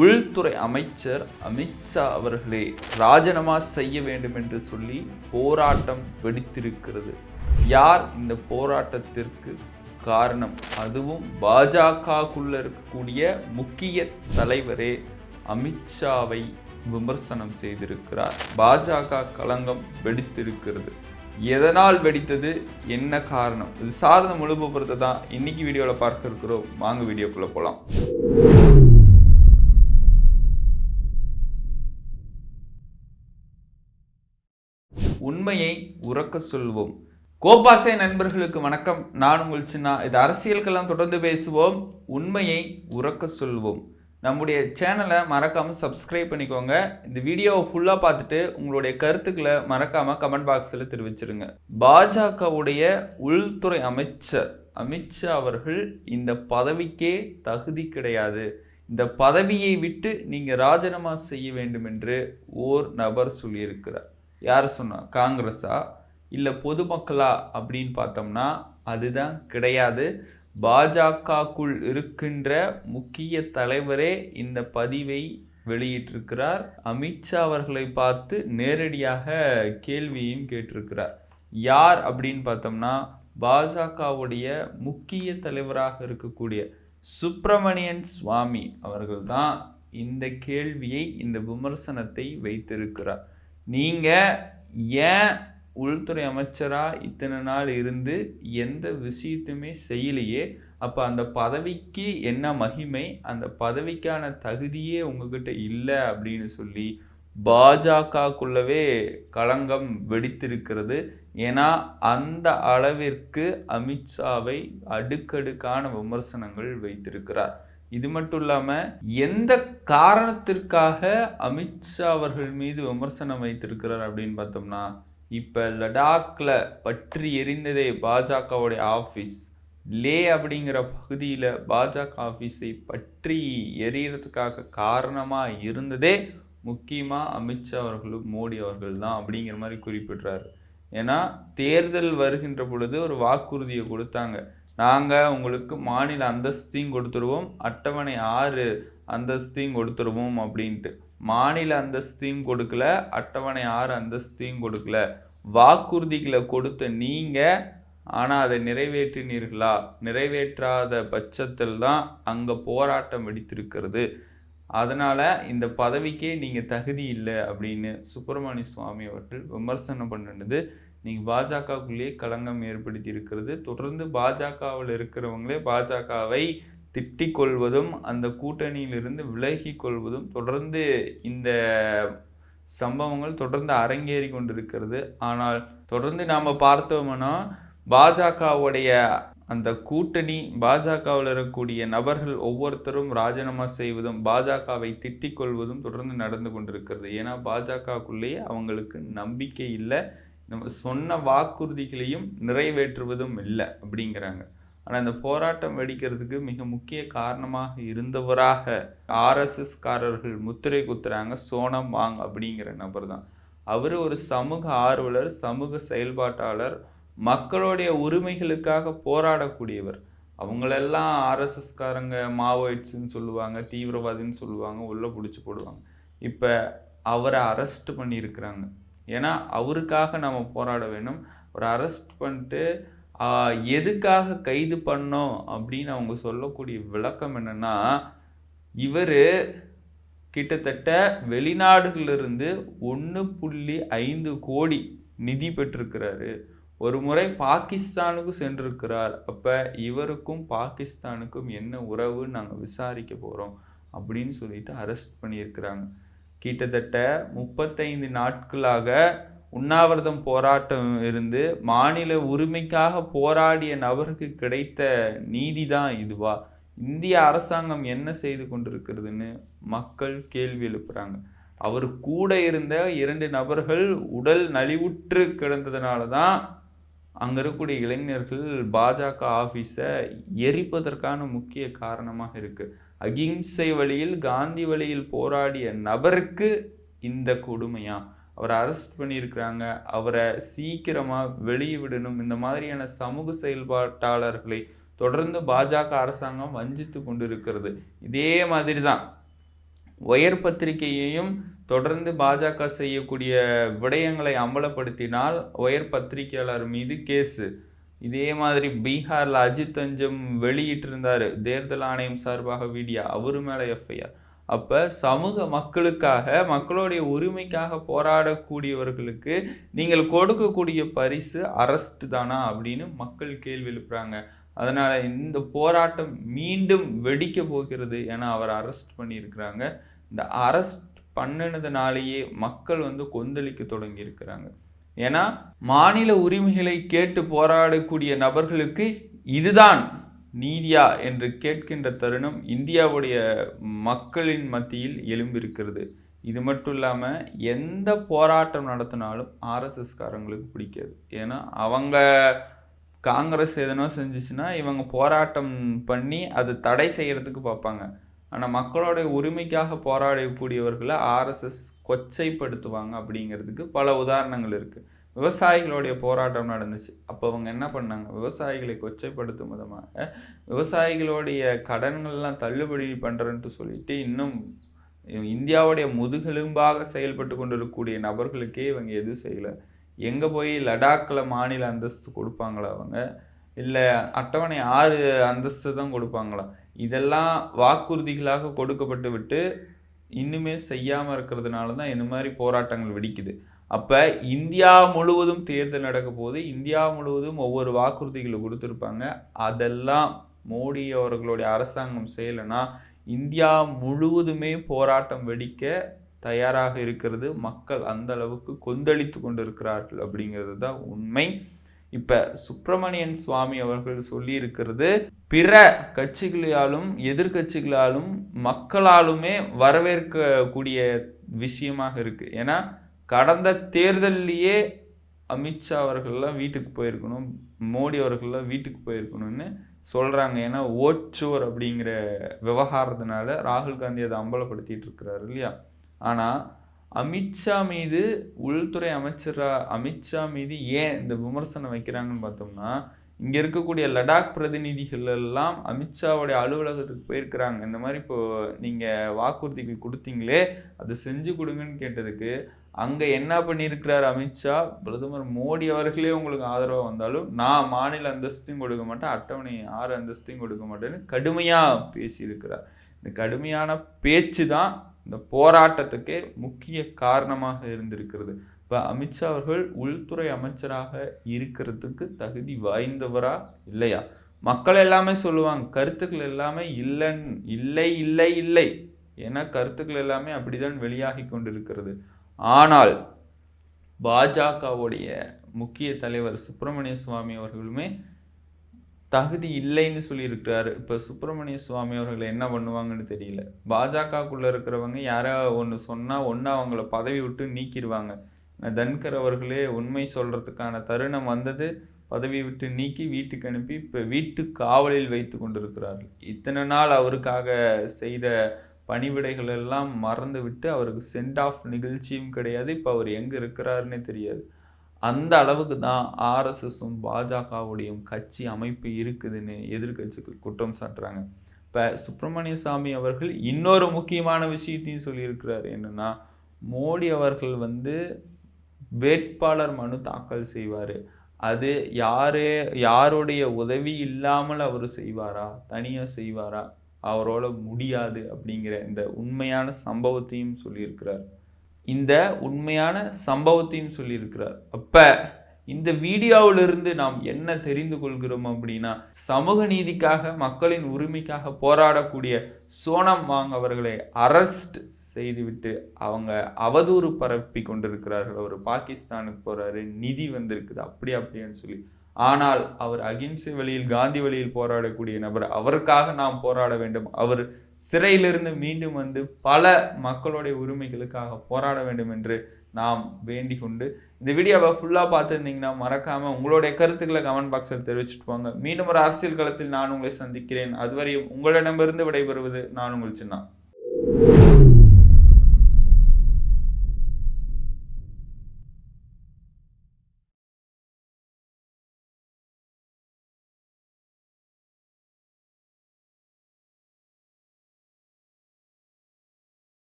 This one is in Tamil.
உள்துறை அமைச்சர் அமித்ஷா அவர்களே ராஜினாமா செய்ய வேண்டும் என்று சொல்லி போராட்டம் வெடித்திருக்கிறது. யார் இந்த போராட்டத்திற்கு காரணம்? அதுவும் பாஜகக்குள்ள இருக்கக்கூடிய முக்கிய தலைவரே அமித்ஷாவை விமர்சனம் செய்திருக்கிறார். பாஜக களங்கம் வெடித்திருக்கிறது. எதனால் வெடித்தது? என்ன காரணம்? இது சார்ந்த முழுபுறத்தை தான் இன்னைக்கு வீடியோவில் பார்க்க இருக்கிறோம். வாங்க வீடியோக்குள்ளே போகலாம் உண்மையை உறக்க சொல்வோம். கோபாசை நண்பர்களுக்கு வணக்கம். நான் உங்கள் சின்ன. இது அரசியலுக்கெல்லாம் தொடர்ந்து பேசுவோம். உண்மையை உறக்க சொல்வோம். நம்முடைய சேனலை மறக்காமல் சப்ஸ்கிரைப் பண்ணிக்கோங்க. இந்த வீடியோவை ஃபுல்லாக பார்த்துட்டு உங்களுடைய கருத்துக்களை மறக்காமல் கமெண்ட் பாக்ஸில் தெரிவிச்சிருங்க. பாஜகவுடைய உள்துறை அமைச்சர் அமித்ஷா அவர்கள் இந்த பதவிக்கே தகுதி கிடையாது. இந்த பதவியை விட்டு நீங்கள் ராஜினாமா செய்ய வேண்டும் என்று ஓர் நபர் சொல்லியிருக்கிறார். யார் சொன்னா? காங்கிரஸா? இல்லை பொதுமக்களா அப்படின்னு பார்த்தோம்னா அதுதான் கிடையாது. பாஜகக்குள் இருக்கின்ற முக்கிய தலைவரே இந்த பதிவை வெளியிட்டிருக்கிறார். அமித்ஷா அவர்களை பார்த்து நேரடியாக கேள்வியும் கேட்டிருக்கிறார். யார் அப்படின்னு பார்த்தோம்னா பாஜகவுடைய முக்கிய தலைவராக இருக்கக்கூடிய சுப்பிரமணியன் சுவாமி அவர்கள் தான் இந்த கேள்வியை இந்த விமர்சனத்தை வைத்திருக்கிறார். நீங்கள் ஏன் உள்துறை அமைச்சராக இத்தனை நாள் இருந்து எந்த விஷயத்தையுமே செய்யலையே. அப்போ அந்த பதவிக்கு என்ன மகிமை? அந்த பதவிக்கான தகுதியே உங்ககிட்ட இல்லை அப்படின்னு சொல்லி பாஜகக்குள்ளவே களங்கம் வெடித்திருக்கிறது. ஏன்னா அந்த அளவிற்கு அமித்ஷாவை அடுக்கடுக்கான விமர்சனங்கள் வைத்திருக்கிறார். இது மட்டும் இல்லாமல் எந்த காரணத்திற்காக அமித்ஷா அவர்கள் மீது விமர்சனம் வைத்திருக்கிறார் அப்படின்னு பார்த்தோம்னா இப்போ லடாக்ல பற்றி எரிந்ததே பாஜகவுடைய ஆஃபீஸ் லே அப்படிங்கிற பகுதியில் பாஜக ஆஃபீஸை பற்றி எரியறதுக்காக காரணமாக இருந்ததே முக்கியமாக அமித்ஷா அவர்களும் மோடி அவர்கள் தான் அப்படிங்கிற மாதிரி குறிப்பிடுறாரு. ஏன்னா தேர்தல் வருகின்ற பொழுது ஒரு வாக்குறுதியை கொடுத்தாங்க. நாங்கள் உங்களுக்கு மாநில அந்தஸ்தையும் கொடுத்துருவோம். அட்டவணை ஆறு அந்தஸ்தையும் கொடுத்துருவோம் அப்படின்ட்டு. மாநில அந்தஸ்தையும் கொடுக்கல அட்டவணை ஆறு அந்தஸ்தையும் கொடுக்கல. வாக்குறுதிகளை கொடுத்த நீங்கள் ஆனால் அதை நிறைவேற்றினீர்களா? நிறைவேற்றாத பட்சத்தில் தான் அங்கே போராட்டம் வெடித்திருக்கிறது. அதனால் இந்த பதவிக்கே நீங்கள் தகுதி இல்லை அப்படின்னு சுப்பிரமணிய சுவாமி அவர்கள் விமர்சனம் பண்ணினது நீங்கள் பாஜகவுக்குள்ளேயே களங்கம் ஏற்படுத்தி இருக்கிறது. தொடர்ந்து பாஜகவில் இருக்கிறவங்களே பாஜகவை திட்டிக் கொள்வதும் அந்த கூட்டணியிலிருந்து விலகி கொள்வதும் தொடர்ந்து இந்த சம்பவங்கள் தொடர்ந்து அரங்கேறி கொண்டிருக்கிறது. ஆனால் தொடர்ந்து நாம் பார்த்தோம்னா பாஜகவுடைய அந்த கூட்டணி பாஜகவில் இருக்கக்கூடிய நபர்கள் ஒவ்வொருத்தரும் ராஜினாமா செய்வதும் பாஜகவை திட்டிக் கொள்வதும் தொடர்ந்து நடந்து கொண்டிருக்கிறது. ஏன்னா பாஜகக்குள்ளேயே அவங்களுக்கு நம்பிக்கை இல்லை. நம்ம சொன்ன வாக்குறுதிகளையும் நிறைவேற்றுவதும் இல்லை அப்படிங்கிறாங்க. ஆனால் இந்த போராட்டம் வெடிக்கிறதுக்கு மிக முக்கிய காரணமாக இருந்தவராக ஆர்எஸ்எஸ்காரர்கள் முத்திரை குத்துறாங்க சோனம் வாங் அப்படிங்கிற நபர் தான். அவர் ஒரு சமூக ஆர்வலர் சமூக செயல்பாட்டாளர் மக்களுடைய உரிமைகளுக்காக போராடக்கூடியவர். அவங்களெல்லாம் ஆர்எஸ்எஸ்காரங்க மாவோயிட்ஸுன்னு சொல்லுவாங்க தீவிரவாதின்னு சொல்லுவாங்க உள்ளே பிடிச்சி போடுவாங்க. இப்போ அவரை அரெஸ்ட் பண்ணியிருக்கிறாங்க. ஏன்னா அவருக்காக நம்ம போராட வேணும். ஒரு அரெஸ்ட் பண்ணிட்டு எதுக்காக கைது பண்ணோம் அப்படின்னு அவங்க சொல்லக்கூடிய விளக்கம் என்னென்னா இவர் கிட்டத்தட்ட வெளிநாடுகளிலிருந்து ஒன்று புள்ளி ஐந்து கோடி நிதி பெற்றிருக்கிறாரு. ஒரு முறை பாகிஸ்தானுக்கு சென்றிருக்கிறார். அப்போ இவருக்கும் பாகிஸ்தானுக்கும் என்ன உறவுன்னு நாங்கள் விசாரிக்க போகிறோம் அப்படின்னு சொல்லிட்டு அரெஸ்ட் பண்ணியிருக்கிறாங்க. கிட்டத்தட்ட முப்பத்தைந்து நாட்களாக உண்ணாவிரதம் போராட்டம் இருந்து மாநில உரிமைக்காக போராடிய நபருக்கு கிடைத்த நீதி தான் இதுவா? இந்திய அரசாங்கம் என்ன செய்து கொண்டிருக்கிறதுன்னு மக்கள் கேள்வி எழுப்புறாங்க. அவர் கூட இருந்த இரண்டு நபர்கள் உடல் நலிவுற்று கிடந்ததுனால தான் அங்கே இருக்கக்கூடிய இளைஞர்கள் பாஜக ஆஃபீஸை எரிப்பதற்கான முக்கிய காரணமாக இருக்குது அகிம்சை வழியில் காந்தி வழியில் போராடிய நபருக்கு இந்த கொடுமையாக அவரை அரெஸ்ட் பண்ணியிருக்கிறாங்க. அவரை சீக்கிரமாக வெளியே விடணும். இந்த மாதிரியான சமூக செயல்பாட்டாளர்களை தொடர்ந்து பாஜக அரசாங்கம் வஞ்சித்து கொண்டிருக்கிறது. இதே மாதிரி தான் ஒயர் பத்திரிகையையும் தொடர்ந்து பாஜக செய்யக்கூடிய விடயங்களை அம்பலப்படுத்தினால் ஒயர் பத்திரிகையாளர் மீது கேஸு. இதே மாதிரி பீகாரில் அஜித் அஞ்சம் வெளியிட்டிருந்தார். தேர்தல் ஆணையம் சார்பாக வீடியோ. அவரு மேலே எஃப்ஐஆர் அப்போ சமூக மக்களுக்காக மக்களுடைய உரிமைக்காக போராடக்கூடியவர்களுக்கு நீங்கள் கொடுக்கக்கூடிய பரிசு அரஸ்ட் தானா அப்படின்னு மக்கள் கேள்வி எழுப்புறாங்க. அதனால் இந்த போராட்டம் மீண்டும் வெடிக்க போகிறது ஏன்னா அவர் அரெஸ்ட் பண்ணியிருக்கிறாங்க. இந்த அரெஸ்ட் பண்ணினதுனாலேயே மக்கள் வந்து கொந்தளிக்க தொடங்கியிருக்கிறாங்க. ஏன்னா மாநில உரிமைகளை கேட்டு போராடக்கூடிய நபர்களுக்கு இதுதான் நீதியா என்று கேட்கின்ற தருணம் இந்தியாவுடைய மக்களின் மத்தியில் எழும்பியிருக்கிறது. இது மட்டும் இல்லாமல் எந்த போராட்டம் நடத்தினாலும் ஆர்எஸ்எஸ்காரங்களுக்கு பிடிக்காது. ஏன்னா அவங்க காங்கிரஸ் எதனோ செஞ்சிச்சுன்னா இவங்க போராட்டம் பண்ணி அது தடை செய்கிறதுக்கு பார்ப்பாங்க. ஆனால் மக்களுடைய உரிமைக்காக போராடக்கூடியவர்களை ஆர்எஸ்எஸ் கொச்சைப்படுத்துவாங்க அப்படிங்கிறதுக்கு பல உதாரணங்கள் இருக்குது விவசாயிகளுடைய போராட்டம் நடந்துச்சு. அப்போ அவங்க என்ன பண்ணாங்க? விவசாயிகளை கொச்சைப்படுத்தும் விதமாக விவசாயிகளுடைய கடன்கள்லாம் தள்ளுபடி பண்ணுறேன்ட்டு சொல்லிட்டு இன்னும் இந்தியாவுடைய முதுகெலும்பாக செயல்பட்டு கொண்டிருக்கக்கூடிய நபர்களுக்கே இவங்க எதுவும் செய்யலை. எங்கே போய் லடாக்கில் மாநில அந்தஸ்து கொடுப்பாங்களா அவங்க? இல்லை அட்டவணை ஆறு அந்தஸ்து தான் கொடுப்பாங்களா? இதெல்லாம் வாக்குறுதிகளாக கொடுக்கப்பட்டு விட்டு இன்னுமே செய்யாமல் இருக்கிறதுனால தான் இந்த மாதிரி போராட்டங்கள் வெடிக்குது. அப்போ இந்தியா முழுவதும் தேர்தல் நடக்க போது இந்தியா முழுவதும் ஒவ்வொரு வாக்குறுதிகளை கொடுத்துருப்பாங்க. அதெல்லாம் மோடி அவர்களுடைய அரசாங்கம் செய்யலைன்னா இந்தியா முழுவதுமே போராட்டம் வெடிக்க தயாராக இருக்கிறது. மக்கள் அந்த அளவுக்கு கொந்தளித்து கொண்டிருக்கிறார்கள் அப்படிங்கிறது தான் உண்மை. இப்போ சுப்பிரமணியன் சுவாமி அவர்கள் சொல்லியிருக்கிறது பிற கட்சிகளாலும் எதிர்கட்சிகளாலும் மக்களாலுமே வரவேற்கக்கூடிய விஷயமாக இருக்குது ஏன்னா கடந்த தேர்தல்லையே அமித்ஷா அவர்கள்லாம் வீட்டுக்கு போயிருக்கணும் மோடி அவர்கள்லாம் வீட்டுக்கு போயிருக்கணும்னு சொல்கிறாங்க ஏன்னா ஓட்சோர் அப்படிங்கிற விவகாரத்தினால ராகுல் காந்தி அதை அம்பலப்படுத்திட்டு இருக்கிறாரு இல்லையா? ஆனால் அமித்ஷா மீது உள்துறை அமைச்சரா அமித்ஷா மீது ஏன் இந்த விமர்சனம் வைக்கிறாங்கன்னு பார்த்தோம்னா இங்கே இருக்கக்கூடிய லடாக் பிரதிநிதிகள் எல்லாம் அமித்ஷாவுடைய அலுவலகத்துக்கு போயிருக்கிறாங்க. இந்த மாதிரி இப்போது நீங்கள் வாக்குறுதிகள் கொடுத்தீங்களே அதை செஞ்சு கொடுங்கன்னு கேட்டதுக்கு அங்கே என்ன பண்ணியிருக்கிறார் அமித்ஷா பிரதமர் மோடி அவர்களே உங்களுக்கு ஆதரவாக வந்தாலும் நான் மாநில அந்தஸ்தையும் கொடுக்க மாட்டேன் அட்டவணை ஆறு அந்தஸ்தையும் கொடுக்க மாட்டேன்னு கடுமையாக பேசியிருக்கிறார். இந்த கடுமையான பேச்சு தான் இந்த போராட்டத்துக்கே முக்கிய காரணமாக இருந்திருக்கிறது. இப்போ அமித்ஷா அவர்கள் உள்துறை அமைச்சராக இருக்கிறதுக்கு தகுதி வாய்ந்தவரா இல்லையா? மக்கள் எல்லாமே சொல்லுவாங்க கருத்துக்கள் எல்லாமே இல்லைன் இல்லை இல்லை இல்லை ஏன்னா கருத்துக்கள் எல்லாமே அப்படிதான் வெளியாகி கொண்டிருக்கிறது. ஆனால் பாஜகவுடைய முக்கிய தலைவர் சுப்பிரமணிய சுவாமி அவர்களுமே தகுதி இல்லைன்னு சொல்லியிருக்கிறாரு. இப்போ சுப்பிரமணிய சுவாமி அவர்கள் என்ன பண்ணுவாங்கன்னு தெரியல. பாஜகக்குள்ளே இருக்கிறவங்க யாரோ ஒன்று சொன்னால் ஒன்று அவங்கள பதவி விட்டு நீக்கிடுவாங்க தன்கர் அவர்களே உண்மை சொல்கிறதுக்கான தருணம் வந்தது. பதவி விட்டு நீக்கி வீட்டுக்கு அனுப்பி இப்போ வீட்டு காவலில் வைத்து கொண்டிருக்கிறார்கள். இத்தனை நாள் அவருக்காக செய்த பணிவிடைகள் எல்லாம் மறந்து விட்டு அவருக்கு சென்ட் ஆஃப் நிகழ்ச்சியும் கிடையாது. இப்போ அவர் எங்கே இருக்கிறாருன்னே தெரியாது. அந்த அளவுக்கு தான் ஆர்எஸ்எஸும் பாஜகவுடையும் கட்சி அமைப்பு இருக்குதுன்னு எதிர்கட்சிகள் குற்றம் சாட்டுறாங்க. இப்போ சுப்பிரமணிய சாமி அவர்கள் இன்னொரு முக்கியமான விஷயத்தையும் சொல்லியிருக்கிறார். என்னென்னா மோடி அவர்கள் வந்து வேட்பாளர் மனு தாக்கல் செய்வார். அது யாரே யாருடைய உதவி இல்லாமல் அவர் செய்வாரா? தனியாக செய்வாரா? அவரோட முடியாது அப்படிங்கிற இந்த உண்மையான சம்பவத்தையும் சொல்லியிருக்கிறார். இந்த உண்மையான சம்பவத்தையும் சொல்லியிருக்கிறார். அப்போ இந்த வீடியோவிலிருந்து நாம் என்ன தெரிந்து கொள்கிறோம் அப்படின்னா சமூக நீதிக்காக மக்களின் உரிமைக்காக போராடக்கூடிய சோனம் வாங் அவர்களை அரெஸ்ட் செய்துவிட்டு அவங்க அவதூறு பரப்பி கொண்டிருக்கிறார்கள். அவர் பாகிஸ்தானுக்கு போகிறாரு நிதி வந்திருக்குது அப்படி அப்படின்னு சொல்லி. ஆனால் அவர் அகிம்சை வழியில் காந்தி வழியில் போராடக்கூடிய நபர் அவருக்காக நாம் போராட வேண்டும். அவர் சிறையிலிருந்து மீண்டும் வந்து பல மக்களுடைய உரிமைகளுக்காக போராட வேண்டும் என்று நாம் வேண்டி கொண்டு இந்த வீடியோவை ஃபுல்லாக பார்த்துருந்தீங்கன்னா மறக்காமல் உங்களுடைய கருத்துக்களை கமெண்ட் பாக்ஸில் தெரிவிச்சுட்டு போங்க. மீண்டும் ஒரு அரசியல் களத்தில் நான் உங்களை சந்திக்கிறேன். அதுவரை உங்களிடமிருந்து விடைபெறுவது நான் உங்கள் சின்ன.